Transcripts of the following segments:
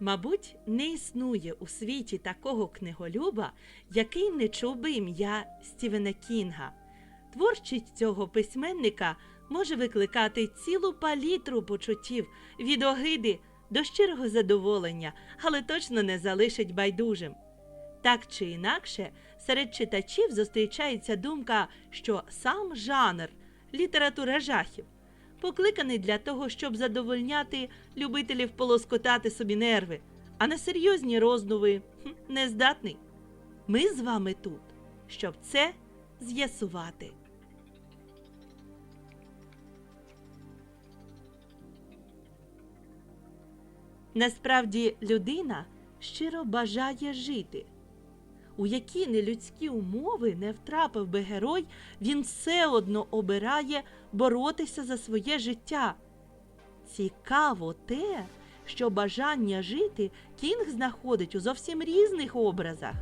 Мабуть, не існує у світі такого книголюба, який не чув би ім'я Стівена Кінга. Творчість цього письменника може викликати цілу палітру почуттів від огиди до щирого задоволення, але точно не залишить байдужим. Так чи інакше, серед читачів зустрічається думка, що сам жанр література жахів покликаний для того, щоб задовольняти любителів полоскотати собі нерви, а на серйозні роздуви не здатний. Ми з вами тут, щоб це з'ясувати. Насправді людина щиро бажає жити. У які нелюдські умови не втрапив би герой, він все одно обирає боротися за своє життя. Цікаво те, що бажання жити Кінг знаходить у зовсім різних образах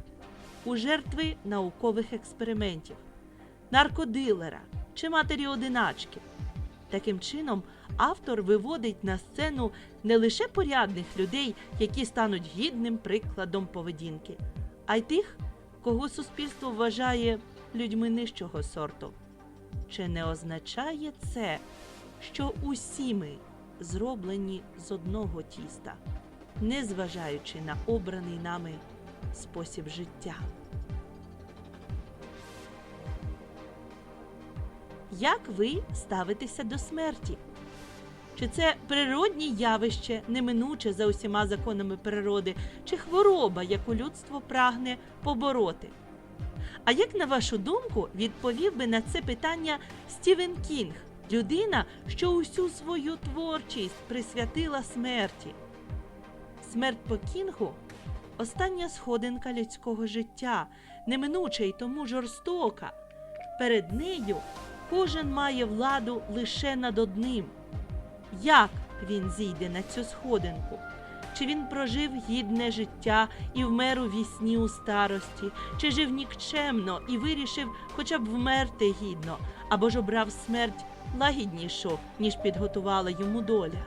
у жертви наукових експериментів, наркодилера чи матері одиначки. Таким чином, автор виводить на сцену не лише порядних людей, які стануть гідним прикладом поведінки, а й тих, кого суспільство вважає людьми нижчого сорту. Чи не означає це, що усі ми зроблені з одного тіста, незважаючи на обраний нами спосіб життя? Як ви ставитеся до смерті? Чи це природнє явище, неминуче за усіма законами природи, чи хвороба, яку людство прагне побороти? А як, на вашу думку, відповів би на це питання Стівен Кінг, людина, що усю свою творчість присвятила смерті? Смерть по Кінгу остання сходинка людського життя, неминуча й тому жорстока. Перед нею кожен має владу лише над одним. Як він зійде на цю сходинку? Чи він прожив гідне життя і вмер у вісні у старості, чи жив нікчемно і вирішив хоча б вмерти гідно, або ж обрав смерть лагіднішу, ніж підготувала йому доля?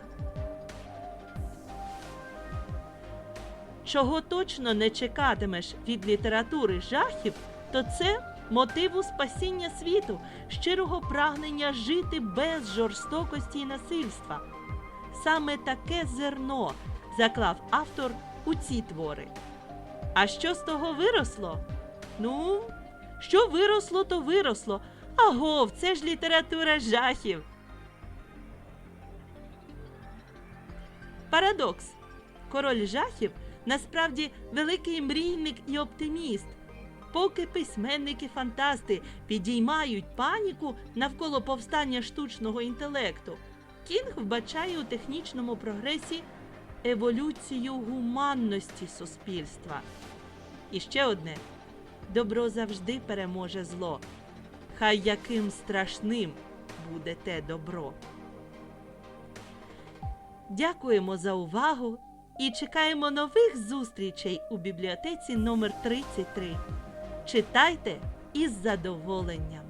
Чого точно не чекатимеш від літератури жахів, то це мотиву спасіння світу, щирого прагнення жити без жорстокості і насильства. Саме таке зерно заклав автор у ці твори. А що з того виросло? Ну, що виросло, то виросло. Агов, це ж література жахів. Парадокс. Король жахів насправді великий мрійник і оптиміст. Поки письменники-фантасти підіймають паніку навколо повстання штучного інтелекту, Кінг вбачає у технічному прогресі еволюцію гуманності суспільства. І ще одне: добро завжди переможе зло. Хай яким страшним буде те добро. Дякуємо за увагу і чекаємо нових зустрічей у бібліотеці номер 33. Читайте із задоволенням.